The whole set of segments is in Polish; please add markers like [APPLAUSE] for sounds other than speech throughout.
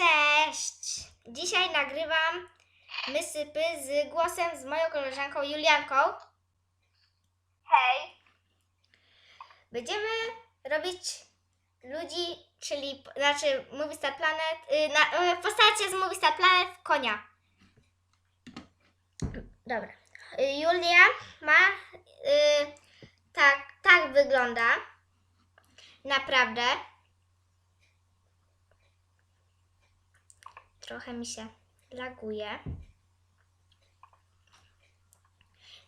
Cześć! Dzisiaj nagrywam mysypy z głosem z moją koleżanką Julianką. Hej, Będziemy robić ludzi, czyli znaczy Movie Star Planet, y, na, y, postacie z Movie Star Planet konia. Dobra. Y, Julia ma y, tak, tak wygląda. Naprawdę. Trochę mi się laguje.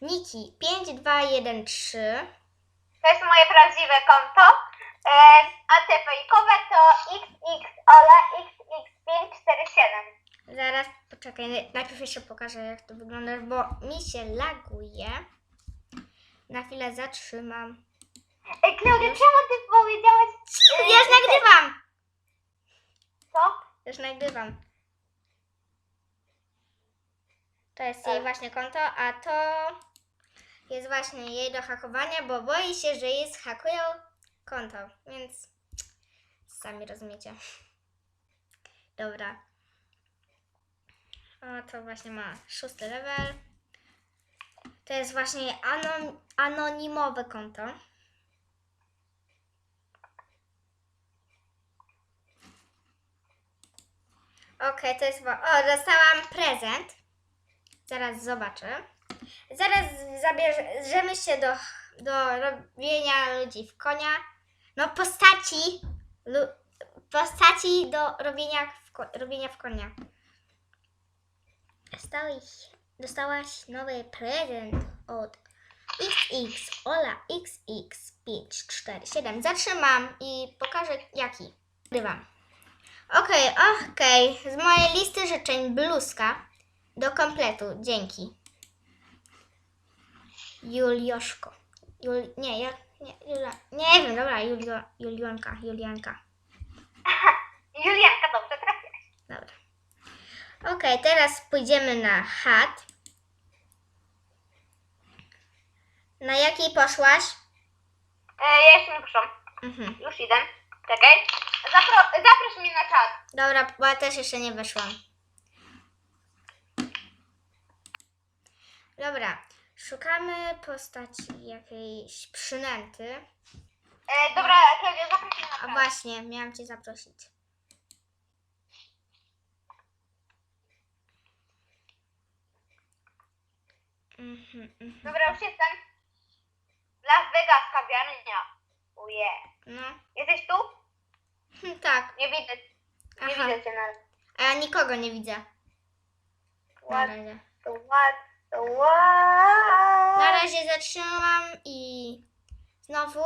Niki 5213 to jest moje prawdziwe konto, e, a te fejkowe to XXOla XX547. Zaraz, poczekaj, najpierw jeszcze pokażę jak to wygląda, bo mi się laguje. Na chwilę zatrzymam. Ej, Klaudia, czemu ty powiedziałaś... e, Ja już nagrywam! Co? Już nagrywam. To jest jej właśnie konto, a to jest właśnie jej do hakowania, bo boi się, że jej zhakują konto, więc sami rozumiecie. Dobra. O, to właśnie ma szósty level. To jest właśnie anon- anonimowe konto. Okej, to jest. O, dostałam prezent. Zaraz zobaczę. Zaraz zabierzemy się do, do robienia ludzi w konia. No, postaci. Postaci do robienia w, robienia w konia. Dostałeś, dostałaś nowy prezent od XX Ola XX547. Zatrzymam i pokażę jaki. Grywam. Okej, okej. Z mojej listy życzeń bluzka do kompletu. Dzięki. Julioszko. Jul, nie, ja, nie, Julia, nie wiem, dobra, Julio, Julionka, Julianka. [LAUGHS] Julianka, dobrze trafiłaś. Dobra. Okej, teraz pójdziemy na chat. Na jakiej poszłaś? E, ja jeszcze nie poszłam. Mhm. Już idę. Czekaj. Zapro- zaproś mnie na czat. Dobra, bo ja też jeszcze nie weszłam. Dobra, szukamy postaci jakiejś przynęty. E, dobra, Klaudia, mnie na A właśnie, miałam Cię zaprosić. Mhm, mhm. Dobra, już jestem. Las Vegas, kawiarnia. Uje. No, Jesteś tu? Hm, tak. Nie widzę. Nie Aha. widzę cię na... A ja nikogo nie widzę. Na razie. What? What? Na razie zatrzymam i znowu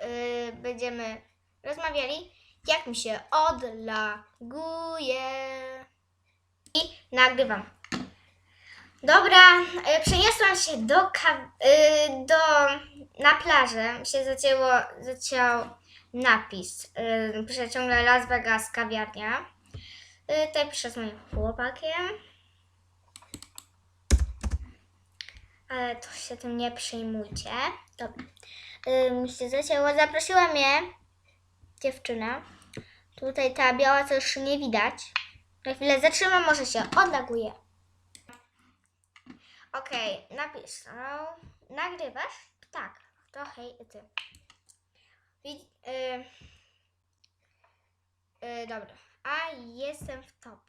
yy, będziemy rozmawiali, jak mi się odlaguje. I nagrywam. Dobra, yy, przeniosłam się do, yy, do na plażę. Się zacięło, zaciął napis. Yy, ciągle Las Vegas kawiarnia. Yy, tutaj piszę z moim chłopakiem. Ale to się tym nie przejmujcie. Dobra. Yy, się zacięło. Zaprosiła mnie dziewczyna. Tutaj ta biała, co już nie widać. Na chwilę zatrzymam, może się odlaguje. Okej, napisał. Nagrywasz? Tak. To hej, ty. Widz, yy, yy, dobra. A jestem w top.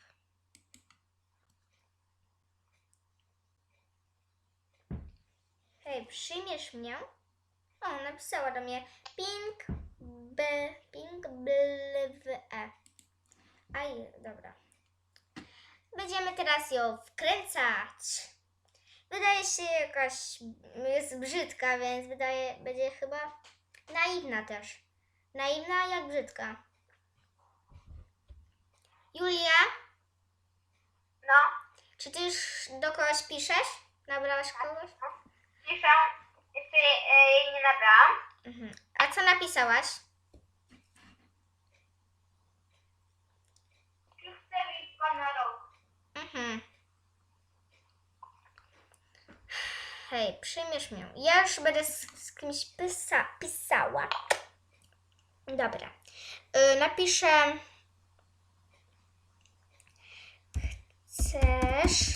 Hej, przyjmiesz mnie? O, napisała do mnie ping b ping blwe. Aj, dobra. Będziemy teraz ją wkręcać. Wydaje się jakaś jest brzydka, więc wydaje będzie chyba naiwna też. Naiwna jak brzydka. Julia, No, czy ty już do kogoś piszesz? Nabrałaś kogoś? Cisza, jeszcze e, jej nie nabrałam. Mhm. A co napisałaś? Chcę iść pana rok. Mhm. Hej, przyjmiesz mnie. Ja już będę z, z kimś pisa, pisała. Dobra. Yy, napiszę. Chcesz.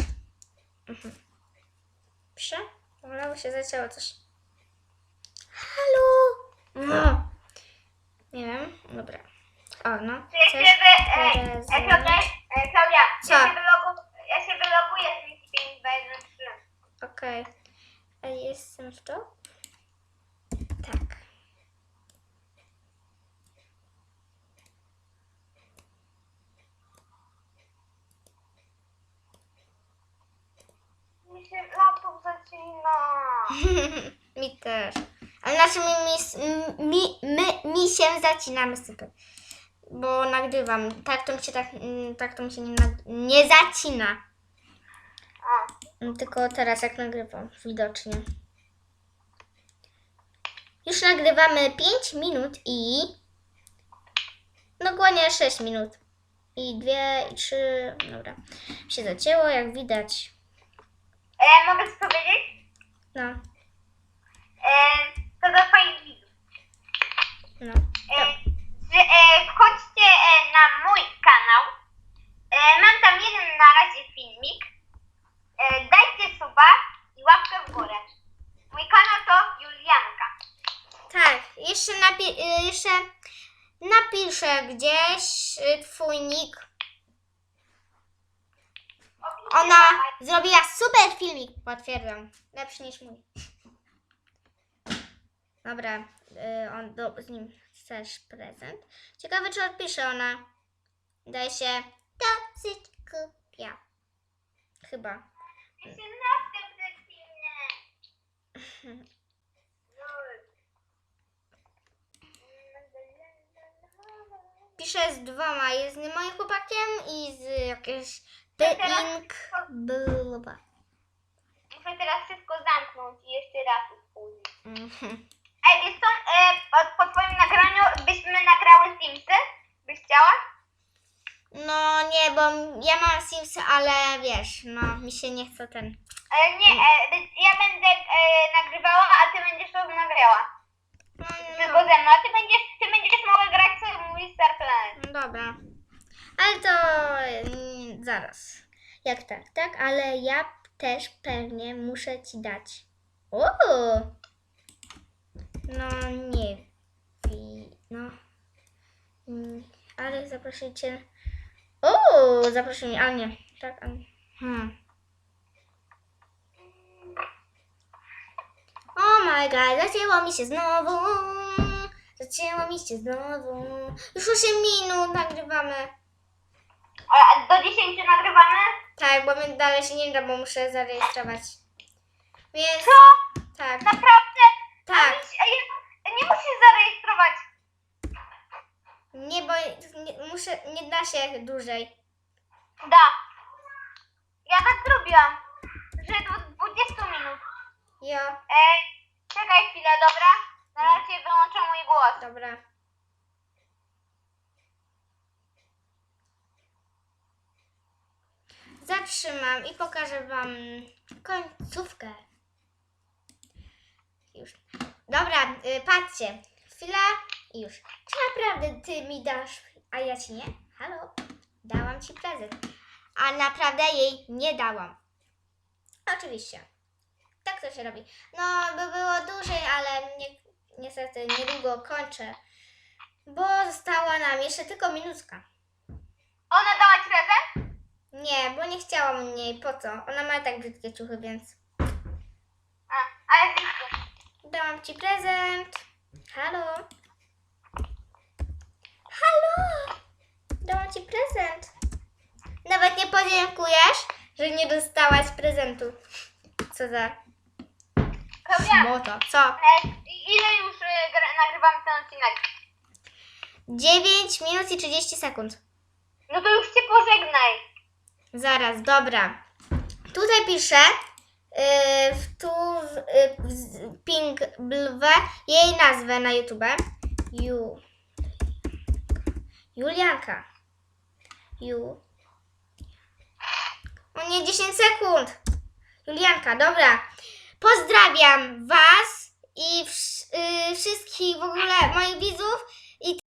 Mhm. Piszę. Wolałby się zaczęło coś. Halo? No. Nie wiem, dobra. O, no. Chcesz teraz e, Klaudia, e, Klaudia, Co? ja się, wylogu, ja się wyloguję z Miss 5, 2, 1, 3. Okej. A jestem w to? Tak. Mi się laptop zacina. [LAUGHS] mi też. Ale znaczy mi, mi, mi, my, mi się zacinamy super. Bo nagrywam. Tak to mi się tak, mm, tak to mi się nie, nie zacina. Tylko teraz jak nagrywam, widocznie. Już nagrywamy 5 minut i dokładnie 6 minut. I 2 i 3. Dobra. Się zacięło, jak widać. e, mogę ci powiedzieć? No, E, to do twoich widzów. no. E, że e, wchodźcie e, na mój kanał. E, mam tam jeden na razie filmik. E, dajcie suba i łapkę w górę. Mój kanał to Julianka. Tak, jeszcze, napi- y, jeszcze napiszę gdzieś y, twój nick. Ona zrobiła super filmik, potwierdzam. Lepszy niż mój. Dobra, y, on do, z nim chcesz prezent. Ciekawe, czy odpisze ona. Daj się dosyć kupia. Chyba. [LAUGHS] Pisze z dwoma. Jest z moim chłopakiem i z jakieś teraz- Pink Blubba. Muszę teraz wszystko zamknąć i jeszcze raz spójrz. [LAUGHS] Mhm. Ej, wiesz co, e, od, po twoim nagraniu byśmy nagrały Simsy? Byś chciała? No nie, bo ja mam Simsy, ale wiesz, no mi się nie chce ten. E, nie, e, ja będę e, nagrywała, a ty będziesz rozmawiała. No, Tylko no, ze mną, a ty będziesz, ty będziesz mogła grać sobie mój Star Planet. no dobra. Ale to mm, zaraz. Jak tak, tak, ale ja też pewnie muszę ci dać. O! No nie wi- no. Mm, Ale zaprosicie. O, zaprosili, ale nie. Tak, ale. Hmm. Oh my god, zacięło mi się znowu. Zacięło mi się znowu. Już 8 minut nagrywamy. A, do 10 nagrywamy? Tak, bo my dalej się nie da, bo muszę zarejestrować. Więc. Co? Tak, Naprawdę? Tak. mi- a ja, nie musisz zarejestrować. Nie, bo nie, muszę, nie da się dłużej. Da. Ja tak zrobiłam, że do 20 minut. Jo, E, czekaj chwilę, dobra? Na razie wyłączę mój głos. dobra. Zatrzymam i pokażę Wam końcówkę. Już. Dobra, y, patrzcie. Chwila i już. Czy naprawdę Ty mi dasz, a ja Ci nie? Halo? Dałam Ci prezent. A naprawdę jej nie dałam. Oczywiście. Tak to się robi. No, by było dłużej, ale nie, niestety niedługo kończę. Bo została nam jeszcze tylko minutka. Ona dała ci prezent? Nie, bo nie chciałam jej. Po co? Ona ma tak brzydkie ciuchy, więc A, ale zniszczy. dałam ci prezent. Halo? Halo? Dałam ci prezent. Nawet nie podziękujesz, że nie dostałaś prezentu. Co za Klaudia, moto. Co? e, ile już e, gra- nagrywamy ten odcinek? 9 minut i 30 sekund. No to już cię pożegnaj. Zaraz, dobra. Tutaj piszę yy, w tu w, yy, w, z- Pink Blwe jej nazwę na YouTube. Ju. Julianka. Ju. O nie, 10 sekund. Julianka, dobra. Pozdrawiam Was i yy, wszystkich w ogóle moich widzów